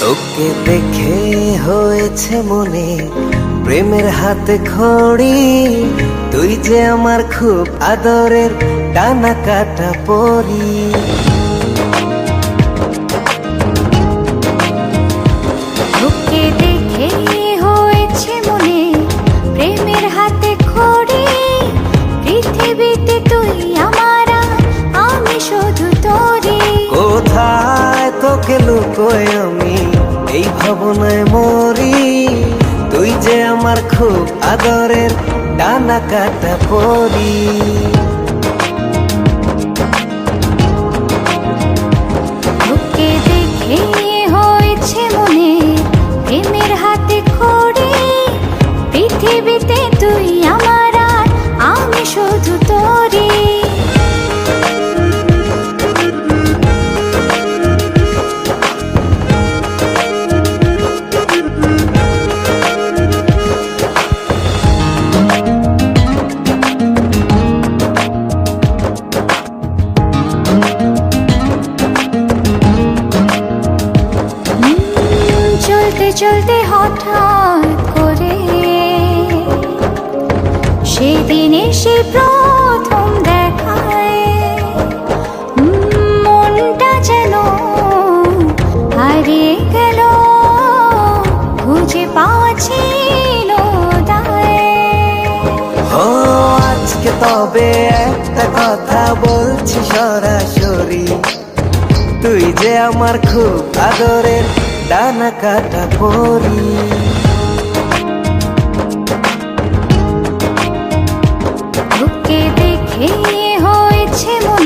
তোকে দেখে হয়েছে মনে প্রেমের হাতে খড়ি। তুই যে আমার খুব আদরের টানা কাটা পরি। আমি এই ভাবনায় মরি। তুই যে আমার খুব আদরের ডানা কাটা পরি। চলতে হঠাৎ করে। সেদিন সে প্রথম দেখায় যেন তবে একটা কথা বলছি সরাসরি। তুই যে আমার খুব আদরের ডানা কাটা পরি। দেখে হয়েছে মনে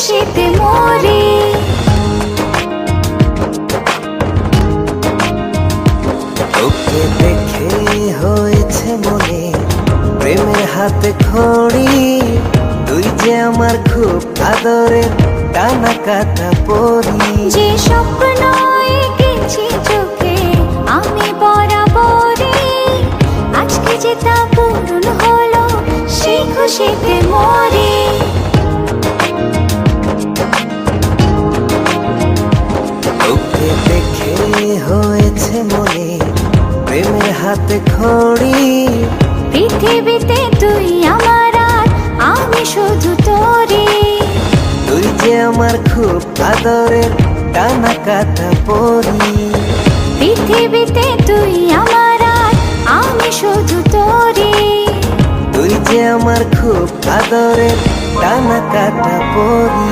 খুশিতে মরে। তোকে দেখে হয়েছে মনে প্রেমের হাতে খড়ি। তুই যে আমার খুব আদরের টানা কাটা পরি। যে স্বপ্ন এঁকেছি চোখে আমি বরাবরে আজকে যে তা পূরণ হলো সেই খুশিতে মরে। হাতে খড়ি। পৃথিবীতে তুই আমার আর, আমি শুধু তোরই। তুই যে আমার খুব আদরের টানা কাটা পরি। পৃথিবীতে তুই আমার আর, আমি শুধু তোরই। তুই যে আমার খুব আদরের টানা কাটা পরি।